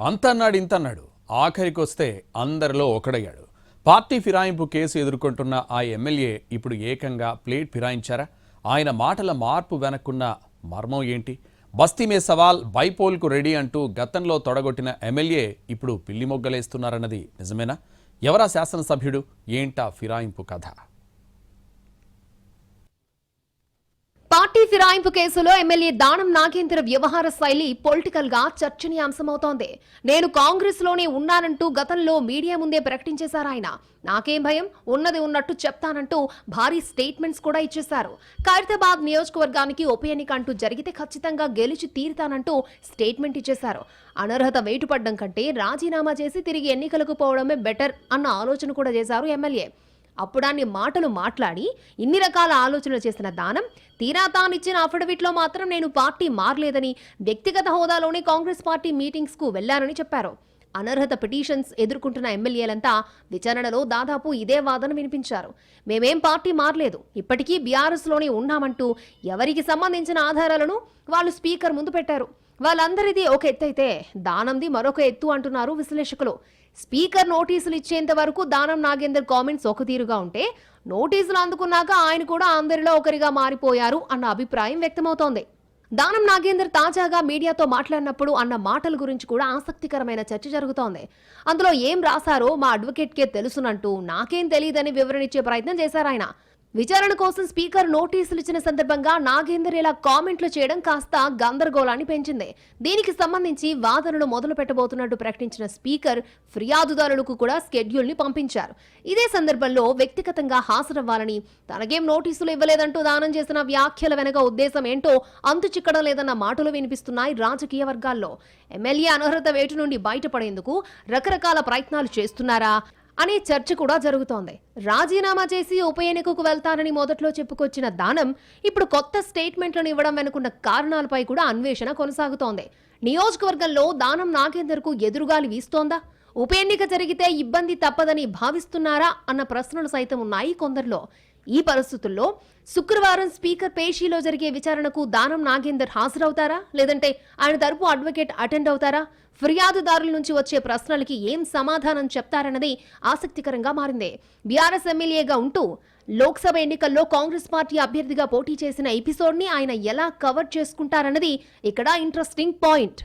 అంతన్నాడు ఇంతన్నాడు. ఆఖరికొస్తే అందరిలో ఒకడయ్యాడు. Party ఫిరాయింపు case ఎదుర్కొంటున్న ఆ ఎమ్మెల్యే ఇప్పుడు ఏకంగా ప్లేట్ ఫిరాయించారా? ఆయన మాటల మార్పు వెనక్కున్న మర్మం ఏంటి? బస్తీ మే సవాల్ బైపోల్కు రెడీ అంటూ గతంలో తొడగొట్టిన ఎమ్మెల్యే ఇప్పుడు పిల్లి మొగ్గలేస్తున్నారన్నది నిజమేనా? ఎవరా శాసనసభ్యుడు? ఏంటా ఫిరాయింపు కథ? పార్టీ ఫిరాయింపు కేసులో ఎమ్మెల్యే దానం నాగేంద్ర వ్యవహార శైలి పొలిటికల్గా చర్చనీయాంశమవుతోంది. నేను కాంగ్రెస్లోనే ఉన్నానంటూ గతంలో మీడియా ముందే ప్రకటించేశారు ఆయన. నాకేం భయం? ఉన్నది ఉన్నట్టు చెప్తానంటూ భారీ స్టేట్మెంట్స్ కూడా ఇచ్చేశారు. ఖైరతాబాద్ నియోజకవర్గానికి ఉప ఎన్నిక అంటూ జరిగితే ఖచ్చితంగా గెలిచి తీరుతానంటూ స్టేట్మెంట్ ఇచ్చేశారు. అనర్హత వేటుపడ్డం కంటే రాజీనామా చేసి తిరిగి ఎన్నికలకు పోవడమే బెటర్ అన్న ఆలోచన కూడా చేశారు ఎమ్మెల్యే. అప్పుడాన్ని మాటలు మాట్లాడి ఇన్ని రకాల ఆలోచనలు చేసిన దానం తీరా తానిచ్చిన అఫిడవిట్లో మాత్రం నేను పార్టీ మారలేదని వ్యక్తిగత హోదాలోనే కాంగ్రెస్ పార్టీ మీటింగ్స్కు వెళ్ళానని చెప్పారు. అనర్హత పిటిషన్స్ ఎదుర్కొంటున్న ఎమ్మెల్యేలంతా విచారణలో దాదాపు ఇదే వాదన వినిపించారు. మేమేం పార్టీ మారలేదు. ఇప్పటికీ బీఆర్ఎస్లోనే ఉన్నామంటూ ఎవరికి సంబంధించిన ఆధారాలను వాళ్ళు స్పీకర్ ముందు పెట్టారు. వాళ్ళందరిది ఒక ఎత్తు అయితే దానంది మరొక ఎత్తు అంటున్నారు విశ్లేషకులు. స్పీకర్ నోటీసులు ఇచ్చేంత వరకు దానం నాగేందర్ కామెంట్స్ ఒక తీరుగా ఉంటే నోటీసులు అందుకున్నాక ఆయన కూడా అందరిలో ఒకరిగా మారిపోయారు అన్న అభిప్రాయం వ్యక్తమవుతోంది. దానం నాగేందర్ తాజాగా మీడియాతో మాట్లాడినప్పుడు అన్న మాటల గురించి కూడా ఆసక్తికరమైన చర్చ జరుగుతోంది. అందులో ఏం రాశారో మా అడ్వకేట్కే తెలుసునంటూ నాకేం తెలియదని వివరణ ఇచ్చే ప్రయత్నం చేశారు ఆయన విచారణ కోసం స్పీకర్ నోటీసులు ఇచ్చిన సందర్భంగా నాగేందర్ ఇలా కామెంట్లు చేయడం కాస్త గందరగోళాన్ని పెంచింది. దీనికి సంబంధించి వాదనలు మొదలు పెట్టబోతున్నట్టు ప్రకటించిన స్పీకర్ ఫిర్యాదుదారులకు కూడా స్కెడ్యూల్ని పంపించారు. ఇదే సందర్భంలో వ్యక్తిగతంగా హాజరవ్వాలని తనకేం నోటీసులు ఇవ్వలేదంటూ దానం చేసిన వ్యాఖ్యల వెనక ఉద్దేశం ఏంటో అంతు చిక్కడం లేదన్న మాటలు వినిపిస్తున్నాయి రాజకీయ వర్గాల్లో. ఎమ్మెల్యే అనర్హత వేటు నుండి బయటపడేందుకు రకరకాల ప్రయత్నాలు చేస్తున్నారా? అనే చర్చ కూడా జరుగుతోంది. రాజీనామా చేసి ఉప ఎన్నికకు వెళ్తానని మొదట్లో చెప్పుకొచ్చిన దానం ఇప్పుడు కొత్త స్టేట్మెంట్లను ఇవ్వడం వెనుకున్న కారణాలపై కూడా అన్వేషణ కొనసాగుతోంది. నియోజకవర్గంలో దానం నాగేందర్కు ఎదురుగాలి వీస్తోందా? ఉప ఎన్నిక జరిగితే ఇబ్బంది తప్పదని భావిస్తున్నారా అన్న ప్రశ్నలు సైతం ఉన్నాయి కొందరిలో. ఈ పరిస్థితుల్లో శుక్రవారం స్పీకర్ పేషీలో జరిగే విచారణకు దానం నాగేందర్ హాజరవుతారా? లేదంటే ఆయన తరపు అడ్వకేట్ అటెండ్ అవుతారా? ఫిర్యాదుదారుల నుంచి వచ్చే ప్రశ్నలకి ఏం సమాధానం చెప్తారన్నది ఆసక్తికరంగా మారింది. బీఆర్ఎస్ ఎమ్మెల్యేగా ఉంటూ లోక్సభ ఎన్నికల్లో కాంగ్రెస్ పార్టీ అభ్యర్థిగా పోటీ చేసిన ఎపిసోడ్ని ఆయన ఎలా కవర్ చేసుకుంటారన్నది ఇక్కడ ఇంట్రెస్టింగ్ పాయింట్.